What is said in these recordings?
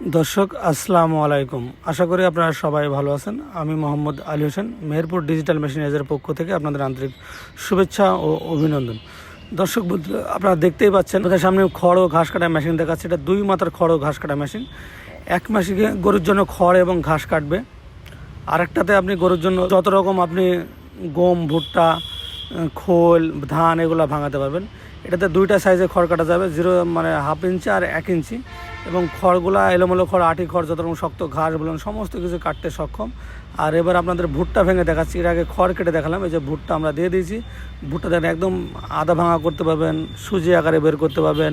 দর্শক, আসসালামু আলাইকুম। আশা করি আপনারা সবাই ভালো আছেন। আমি মোহাম্মদ আলী হোসেন, মেহেরপুর ডিজিটাল মেশিনাইজের পক্ষ থেকে আপনাদের আন্তরিক শুভেচ্ছা ও অভিনন্দন। দর্শক আপনারা দেখতেই পাচ্ছেন, আমাদের সামনে খড় ও ঘাস কাটা মেশিন দেখাচ্ছে। এটা দুই মাত্রার খড় ও ঘাস কাটা মেশিন। এক মাসিকে গরুর জন্য খড় এবং ঘাস কাটবে। আরেকটাতে আপনি গরুর জন্য যত রকম আপনি গম, ভুট্টা খোল, ধান, এগুলো ভাঙাতে পারবেন। এটাতে দুইটা সাইজে খড় কাটা যাবে জিরো মানে হাফ ইঞ্চি আর এক ইঞ্চি এবং খড়গুলা, এলোমেলো খড়, আটি খড়, যত রকম শক্ত ঘাস, বলুন, সমস্ত কিছু কাটতে সক্ষম। আর এবার আপনাদের ভুট্টা ভেঙে দেখাচ্ছি। এর আগে খড় কেটে দেখালাম, এই যে ভুট্টা আমরা দিয়ে দিয়েছি। ভুট্টা দেখেন একদম আদা ভাঙা করতে পারবেন, সুজি আকারে বের করতে পারবেন,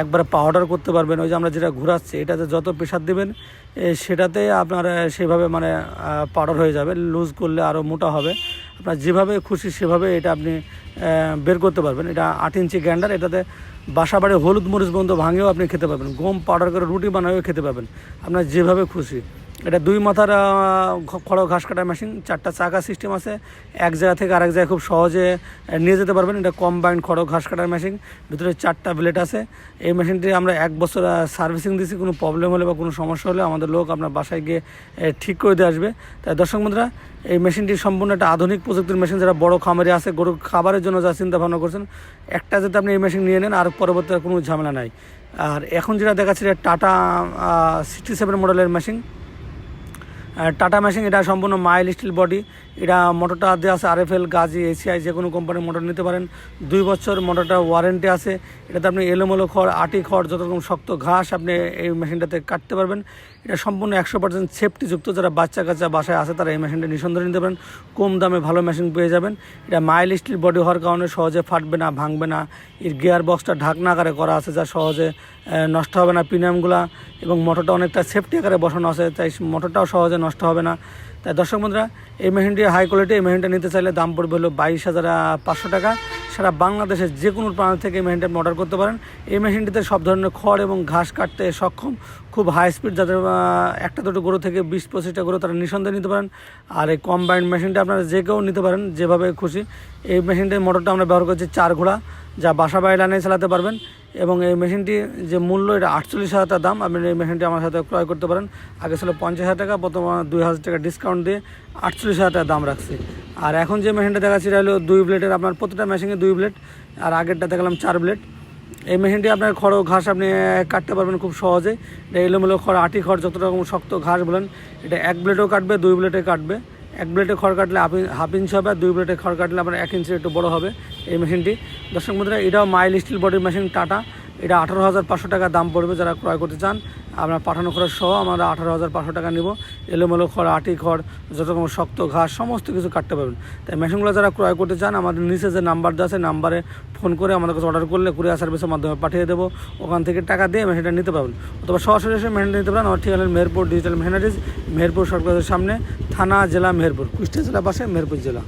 একবার পাউডার করতে পারবেন। ওই যে আমরা যেটা ঘোরাচ্ছি, এটাতে যত প্রেশার দেবেন সেটাতে আপনার সেভাবে মানে পাউডার হয়ে যাবে। লুজ করলে আরও মোটা হবে। আপনার যেভাবে খুশি সেভাবে এটা আপনি বের করতে পারবেন। এটা আট ইঞ্চি গ্যান্ডার এটাতে বাসা বাড়ি হলুদ মরিচ বন্ধ ভাঙেও আপনি খেতে পারবেন। গম পাউডার করে রুটি বানায়ও খেতে পাবেন আপনার যেভাবে খুশি। এটা দুই মাথার খড় ঘাস কাটা মেশিন চারটা চাকা সিস্টেম আছে। এক জায়গা থেকে আরেক জায়গায় খুব সহজে নিয়ে যেতে পারবেন। এটা কম্বাইন্ড খড় ঘাস কাটার মেশিন ভিতরে চারটা ব্লেড আছে। এই মেশিনটি আমরা এক বছর সার্ভিসিং দিয়েছি কোনো প্রবলেম হলে বা কোনো সমস্যা হলে আমাদের লোক আপনার বাসায় গিয়ে ঠিক করে দিয়ে আসবে। তাই দর্শক বন্ধুরা, এই মেশিনটি সম্পূর্ণ একটা আধুনিক প্রযুক্তির মেশিন যারা বড় খামারে আছে গরুর খাবারের জন্য যা চিন্তা ভাবনা করছেন, একটা যাতে আপনি এই মেশিন নিয়ে নেন, আর পরবর্তী আর কোনো ঝামেলা নাই। আর এখন যেটা দেখাচ্ছি টাটা সিক্সটি সেভেন মডেলের মেশিন টাটা মেশিন এটা সম্পূর্ণ মাইল স্টিল বডি। এটা মোটরটা দেওয়া আছে আরএফএল গাজি এসিআই যে কোনো কোম্পানির মোটর নিতে পারেন। দুই বছর মোটরটা ওয়ারেন্টি আছে। এটাতে আপনি এলোমেলো খড়, আটি খড়, যত রকম শক্ত ঘাস আপনি এই মেশিনটাতে কাটতে পারবেন। এটা সম্পূর্ণ একশো পার্সেন্ট সেফটিযুক্ত যারা বাচ্চা কাচ্চা বাসায় আছে, তারা এই মেশিনটা নিঃসন্দেহে নিতে পারেন। কম দামে ভালো মেশিন পেয়ে যাবেন। এটা মাইল স্টিল বডি হওয়ার কারণে সহজে ফাটবে না, ভাঙবে না। এর গিয়ার বক্সটা ঢাকনা আকারে করা আছে, যা সহজে নষ্ট হবে না প্রিমিয়ামগুলা এবং মোটরটা অনেকটা সেফটি আকারে বসানো আছে, তাই মোটরটাও সহজে নষ্ট হবে না। তাই দর্শক বন্ধুরা, এই মেশিনটি হাই কোয়ালিটি এই মেশিনটা নিতে চাইলে দাম পড়বে হলো বাইশ হাজার পাঁচশো টাকা। সারা বাংলাদেশের যে কোনো প্রান্ত থেকে এই মেশিনটা অর্ডার করতে পারেন। এই মেশিনটিতে সব ধরনের খড় এবং ঘাস কাটতে সক্ষম। খুব হাই স্পিড যাদের একটা দুটো গরু থেকে বিশ পঁচিশটা গরু তারা নিঃসন্দেহে নিতে পারেন। আর এই কম্বাইন্ড মেশিনটা আপনারা যে কেউ নিতে পারেন, যেভাবে খুশি। এই মেশিনটির মোটরটা আমরা ব্যবহার করছি চার ঘোড়া, যা বাসা বাড়ি লাইনে চালাতে পারবেন। এবং এই মেশিনটি যে মূল্য, এটা আটচল্লিশ হাজার টাকা দাম। আপনি এই মেশিনটি আমার সাথে ক্রয় করতে পারেন। আগে ছিল পঞ্চাশ হাজার টাকা, বর্তমানে দুই হাজার টাকা ডিসকাউন্ট দিয়ে আটচল্লিশ হাজার টাকা দাম রাখছে। আর এখন যে মেশিনটা দেখাচ্ছি, এটা হলো দুই ব্লেডের আপনার প্রতিটা মেশিনে দুই ব্লেড আর আগেরটা দেখালাম চার ব্লেড এই মেশিনটি আপনার খড় ঘাস আপনি কাটতে পারবেন খুব সহজে। এটা এলোমেলো খড়, আটি খড়, যত রকম শক্ত ঘাস বলেন, এটা এক ব্লেডও কাটবে, দুই ব্লেডে কাটবে। এক ব্লেডে খড় কাটলে হাফ ইঞ্চ হবে আর দুই ব্লেডে খড় কাটলে আপনার এক ইঞ্চি একটু বড় হবে এই মেশিনটি। দর্শক বন্ধুরা, এটাও মাইল স্টিল বডির মেশিন, টাটা। এটা আঠারো হাজার পাঁচশো টাকা দাম পড়বে যারা ক্রয় করতে চান। আপনার পাঠানো খরচ সহ আমরা আঠারো হাজার পাঁচশো টাকা নিব। এলোমেলো খড়, আটি খড়, যত রকম শক্ত ঘাস, সমস্ত কিছু কাটতে পারবেন। তাই মেশিনগুলো যারা ক্রয় করতে চান, আমাদের নিচে যে নাম্বার দেওয়া আছে, নাম্বারে ফোন করে আমাদের কাছে অর্ডার করলে কুরিয়ার সার্ভিসের মাধ্যমে পাঠিয়ে দেবো। ওখান থেকে টাকা দিয়ে মেশিনটা নিতে পারবেন। অথবা সরাসরি এসে মেশিনটা নিতে পারেন। আমার ঠিকানা মেহেরপুর ডিজিটাল মেশিনারিজ, মেহেরপুর সরকারের সামনে, থানা, জেলা মেহেরপুর, কুষ্টিয়া জেলা পাশে, মেহেরপুর জেলা।